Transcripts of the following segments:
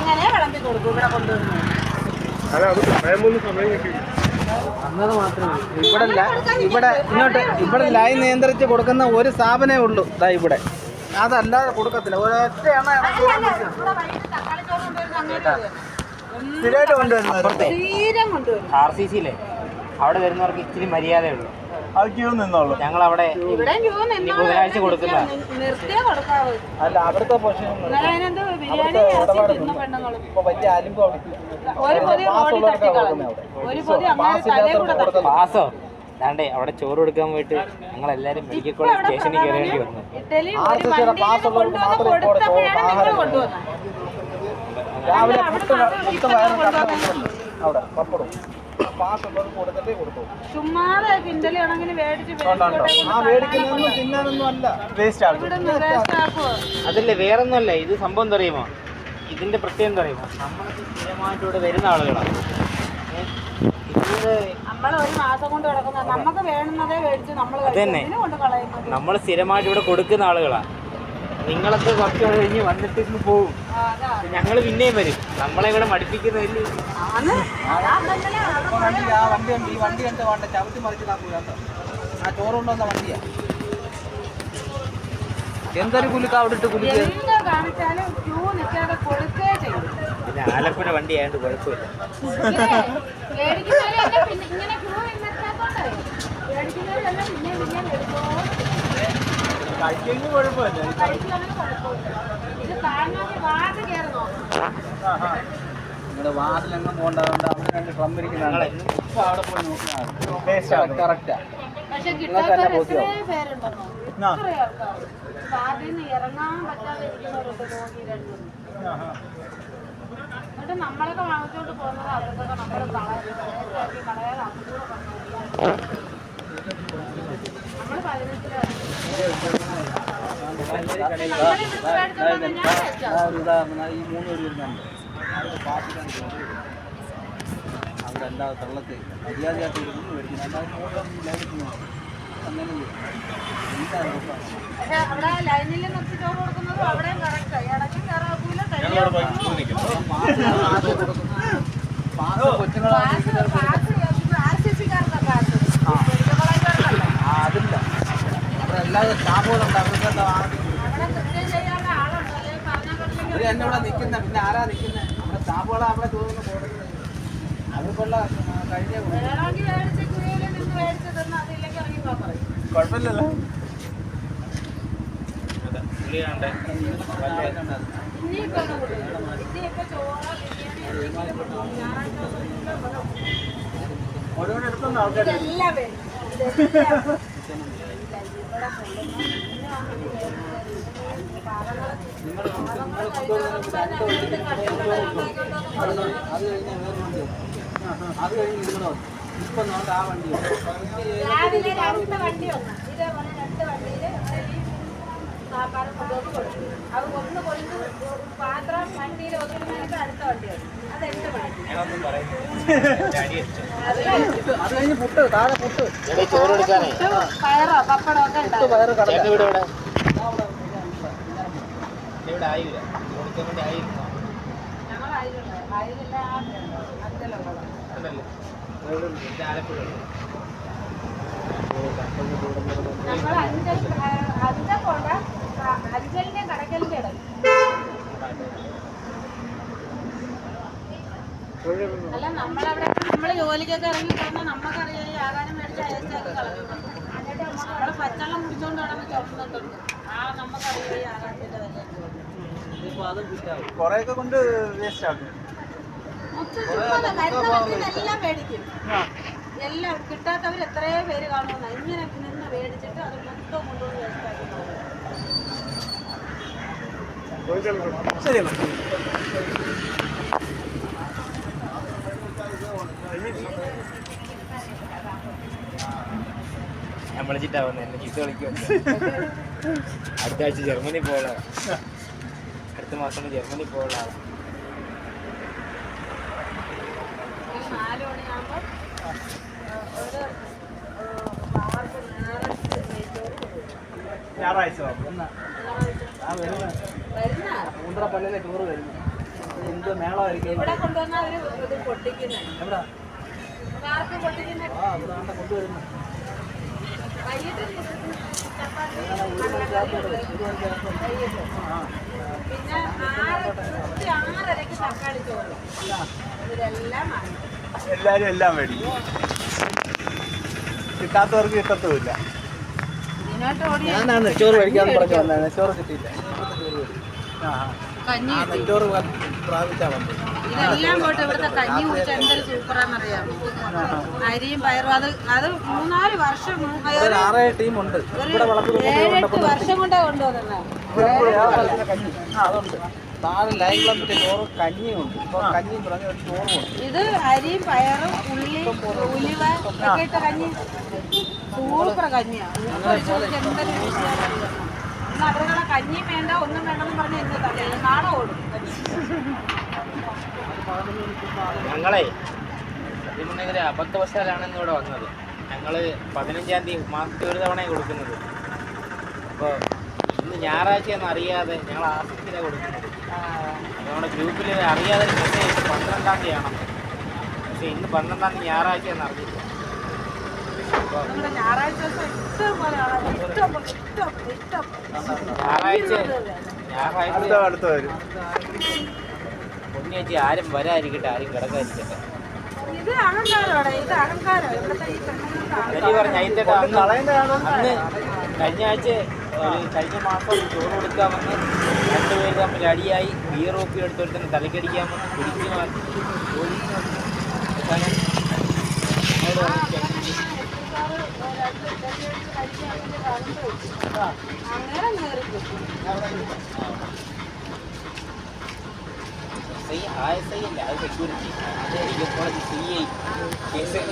ഇങ്ങനെ വിളമ്പി കൊടുക്കും ഇവിടെ അന്നത് മാത്രമേ. ഇവിടെ ഇവിടെ ഇങ്ങോട്ട് ഇവിടെ ലൈൻ നിയന്ത്രിച്ച് കൊടുക്കുന്ന ഒരു സ്ഥാപനമേ ഉള്ളൂ. ഇതാ ഇവിടെ. അതല്ലാതെ കൊടുക്കത്തില്ല. ഒരൊറ്റ എണ്ണ സ്ഥിരമായിട്ട് കൊണ്ടുവരുന്നത് കൊണ്ടുവരും. ആർ സി സിയിലെ അവിടെ വരുന്നവർക്ക് ഇച്ചിരി മര്യാദയുള്ളൂ അത് ക്യൂ നിന്നോളൂ. ഞങ്ങൾ അവിടെ ബുധനാഴ്ച കൊടുക്കുന്ന. അല്ല അവിടുത്തെ ഇപ്പൊ വലിയ അലിമ്പ് അവിടെ. പാസോ ചോറ് കൊടുക്കാൻ പോയിട്ട് ഞങ്ങൾ എല്ലാരും മെഡിക്കൽ കോളേജ് സ്റ്റേഷനിൽ കയറേണ്ടി വന്നു. രാവിലെ അവിടെ പപ്പടും പാസ് ഉള്ളവർക്ക് കൊടുത്തിട്ടേ കൊടുത്തു. ചുമ്മാതെ കിണ്ടലി ആണെങ്കിൽ മേടിച്ച് ആ മേടിക്കുന്നതൊന്നും തിന്നാനൊന്നും അല്ല വേസ്റ്റ് ആകും അതല്ലേ വേറൊന്നുമല്ല. ഇത് സംഭവം എന്താ അറിയുമോ ഇതിന്റെ പ്രത്യേകം എന്താ അറിയുമോ നമ്മളൊക്കെ സ്ഥിരമായിട്ട് ഇവിടെ വരുന്ന ആളുകളാണ്. ഏ, നമ്മൾ ഒരു മാസം കൊണ്ട് കിടക്കുന്ന നമുക്ക് വേണ്ടുന്നതേ മേടിച്ച് നമ്മൾ അതന്നെ. കൊണ്ട് കളയുന്നത്? നമ്മൾ സ്ഥിരമായിട്ട് ഇവിടെ കൊടുക്കുന്ന ആളുകളാണ് നിങ്ങളൊക്കെ കുറച്ച് കഴിഞ്ഞ് വന്നിട്ട് പോവും. പോകും. ഞങ്ങൾ പിന്നെയും വരും. നമ്മളെ ഇവിടെ മടുപ്പിക്കുന്നതല്ലേ? വണ്ടി ആ വണ്ടി ഉണ്ട്. ഈ വണ്ടി കണ്ട് വേണ്ട. ചവിട്ടി മറിച്ച് നാക്കൂല ആ ചോറ് കൊണ്ടുവന്ന വണ്ടിയാ. എന്തൊരു കുലുക്ക അവിടെ ഇട്ട് പിന്നെ ആലപ്പുഴ വണ്ടി ആയതുകൊണ്ട് കുഴപ്പമില്ല. ഇങ്ങനെ പിന്നെ ക്യൂ നിർത്താത്തോണ്ടേ പിന്നെ പിന്നെയും കഴിക്കെങ്കിൽ കുഴപ്പമില്ല. നിങ്ങളുടെ വാതിലെങ്ങും പോകേണ്ടതുകൊണ്ട് അവിടെ രണ്ട് ഡ്രം ഇരിക്കുന്നതാണ് ഇപ്പൊ അവിടെ പോയി നോക്കിയാൽ കറക്റ്റാ പക്ഷെ ബോധ്യമാവും. എത്രയോ പേരുണ്ടെന്നോ. എത്രയോ ആൾക്കാർ വാർഡിൽ നിന്ന് ഇറങ്ങാൻ പറ്റാതെ ഇരിക്കുന്നവരുണ്ട് രോഗി രണ്ടും. എന്നിട്ട് നമ്മളൊക്കെ വാങ്ങിച്ചോണ്ട് പോകുന്നത് അതൊക്കെ നമ്മൾ കളയാൻ കളയാൻ അതുകൂടെ ഈ അവിടെ എല്ലാ തള്ളത്തെ മര്യാദയായിട്ട് ഇരുന്ന് മേടിക്കുന്നു അല്ലാതെ മൂന്ന് ലൈനിക്കുന്നു അങ്ങനെ ചെയ്യും. എന്താ കുഴപ്പം? പക്ഷെ അവിടെ ലൈനിൽ നിർത്തി ചോറ് കൊടുക്കുന്നതും അവിടെയും കറക്റ്റ് ഇടയ്ക്കും കയറാക്കൂല പാസ് കൊച്ചുങ്ങളാണ് ആ, അതില്ല അവിടെ എല്ലാവരും സ്റ്റാഫുകളുണ്ട് അവർക്ക് ഇവർ തന്നെ ഇവിടെ നിൽക്കുന്ന. പിന്നെ ആരാ നിൽക്കുന്നത് നമ്മുടെ സ്റ്റാഫുകളാ അവിടെ തോന്നുന്നു കൊടുക്കുന്നത് അവർക്കുള്ള കഴിഞ്ഞ കുഴപ്പമില്ലല്ലോ. എടുക്കുന്ന ആൾക്കാർ വേണം. അത് കഴിഞ്ഞ് ഇപ്പൊ ആ വണ്ടി വന്നു. രാവിലെ രണ്ട് വണ്ടി വന്നു ഇതേപോലെ രണ്ട് വണ്ടിയിൽ ഈ സാമ്പാറും കൊണ്ടുവന്ന് കൊടുത്തു. അത് ഒന്ന് കൊണ്ട് പാത്രം വണ്ടിയിൽ ഒതുങ്ങുന്നതിനൊക്കെ അടുത്ത വണ്ടി അത് കഴിഞ്ഞ് പുട്ട് താഴെ പുട്ട് ചോറ് എടുക്കാനേ പയറോ പപ്പടോ ഒക്കെ ഉണ്ടാവും ഇവിടെ ആയില്ല. കൊടുക്കാൻ വേണ്ടി ആയിരുന്നു അല്ല നമ്മളവിടെ നമ്മൾ ജോലിക്കൊക്കെ ഇറങ്ങി പോകുമ്പോൾ നമ്മക്കറിയാം ഈ ആഹാരം മേടിച്ച് അയച്ചൊക്കെ കളഞ്ഞു. പച്ചവെള്ളം കുടിച്ചോണ്ട് നടന്ന് ചുമന്നിട്ടുണ്ട്. ആ നമുക്കറിയാം ഈ ആഹാരത്തിന്റെ വില കുറെയൊക്കെ കൊണ്ട് വേസ്റ്റ്. ആക്കും മരുന്നെല്ലാം മേടിക്കും എല്ലാം കിട്ടാത്തവർ എത്രയോ പേര് കാണുമെന്ന്. ഇങ്ങനെ നിന്ന് മേടിച്ചിട്ട് അത് മൊത്തം കൊണ്ടുപോയി വേസ്റ്റാക്കി ശരി ഞാൻ വിളിച്ചിട്ടാ വന്നത് എന്നെ ചീത്ത കളിക്കും അടുത്ത ആഴ്ച ജർമ്മനി പോകാ അടുത്ത മാസം ജർമ്മനി പോകാ ഒരു നാല് മണിയാകുമ്പോൾ ഒരു നേരെ നെയ്ച്ചോറ് കൊടുക്കും. ഞായറാഴ്ച എന്നാ? ആ വരുന്ന. വരുന്ന മൂന്നര പള്ളിയിലെ ടൂറ് വരുന്നു. എന്ത് മേളമായിരിക്കും? ഇവിടെ കൊണ്ടുവന്ന ഒരു ഇത് പൊട്ടിക്കുന്നത് എവിടെ? കൊണ്ടുവരുന്നത് പിന്നെ ആറ് കൃത്യം ആറരയ്ക്ക് തക്കാളി ചോറ് ഇതെല്ലാം എല്ലാരും എല്ലാം മേടിക്കും കിട്ടാത്തവർക്ക് കിട്ടത്തുമില്ല. ഞാനാണ് ചോറ് ഞാനാ നെച്ചോറ് കഴിക്കാൻ പറഞ്ഞു വന്നത് നെച്ചോറ് കിട്ടിയില്ല. ചോറ് ഇതെല്ലാം പോയിട്ട് ഇവിടുത്തെ കഞ്ഞി കുടിച്ച എന്തൊരു അറിയാം അരിയും പയറും അത് അത് മൂന്നാൽ വർഷം ടീമുണ്ട്. ഏഴെട്ട് വർഷം കൊണ്ടാ കൊണ്ടുവന്നത് ആ അതുണ്ട്. താഴെ ലൈൻ ക്ലബിന്റെ ചോറ് കഞ്ഞിയും ഉണ്ട്. ഇപ്പോൾ കഞ്ഞിയും തുടങ്ങി ഒരു ചോറും ഇത് അരിയും പയറും ഉള്ളി ഉലുവ ഒക്കെ ഇട്ട കഞ്ഞി. സൂപ്പർ കഞ്ഞിയാണ് അവരുടെ കഞ്ഞി വേണ്ട ഒന്നും വേണമെന്ന് പറഞ്ഞ് തന്നെ നാളെ ഓടും കഞ്ഞി ഞങ്ങളെ ഇതിനെതിരെ അബദ്ധവശാലാണ് ഇന്നിവിടെ വന്നത്. ഞങ്ങൾ പതിനഞ്ചാം തീയതി മാസത്തിൽ ഒരു തവണ കൊടുക്കുന്നത്. അപ്പോൾ ഇന്ന് ഞായറാഴ്ച എന്ന് അറിയാതെ ഞങ്ങൾ ആസക്തിയിലാണ് കൊടുക്കുന്നത്. അപ്പോൾ നമ്മുടെ ഗ്രൂപ്പിൽ അറിയാതെ മെസ്സേജ് പന്ത്രണ്ടാം തീയതിയാണ്. പക്ഷേ ഇന്ന് പന്ത്രണ്ടാം തീയതി ഞായറാഴ്ച എന്ന് അറിഞ്ഞില്ല ഞായറാഴ്ച ഞായറാഴ്ച ഞായറാഴ്ച അടുത്ത അടുത്ത് വരും. പൊന്നിയേച്ചി ആരും വരാതിരിക്കട്ടെ ആരും കിടക്കാതിരിക്കട്ടെ. ഇത് അഹങ്കാരമാണ് ഇത് അഹങ്കാരം. ഇവിടുത്തെ ഈ പെണ്ണുങ്ങൾക്ക് ശരി പറഞ്ഞ അതിന്റെ അന്ന് കഴിഞ്ഞ ആഴ്ച ഒരു കഴിഞ്ഞ മാസം ചോറ് കൊടുക്കാമെന്ന് രണ്ടുപേര് തമ്മിൽ അടിയായി. ബിയർ ഓപ്പി എടുത്തെടുത്തിന് തലക്കടിക്കാൻ വന്ന് കുടിച്ചു മാറ്റി. വന്നു. അങ്ങനെ നേരിട്ടു SI, ആ എസ് ഐ അല്ല അത് സെക്യൂരിറ്റി അത് കോളേജ് സി ഐ കേസ്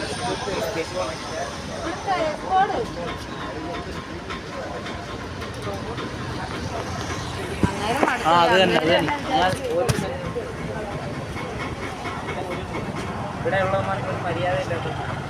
ആ അത് തന്നെ അത് തന്നെ. ഞാൻ ഇവിടെ ഒരു മര്യാദ ഇല്ലാത്ത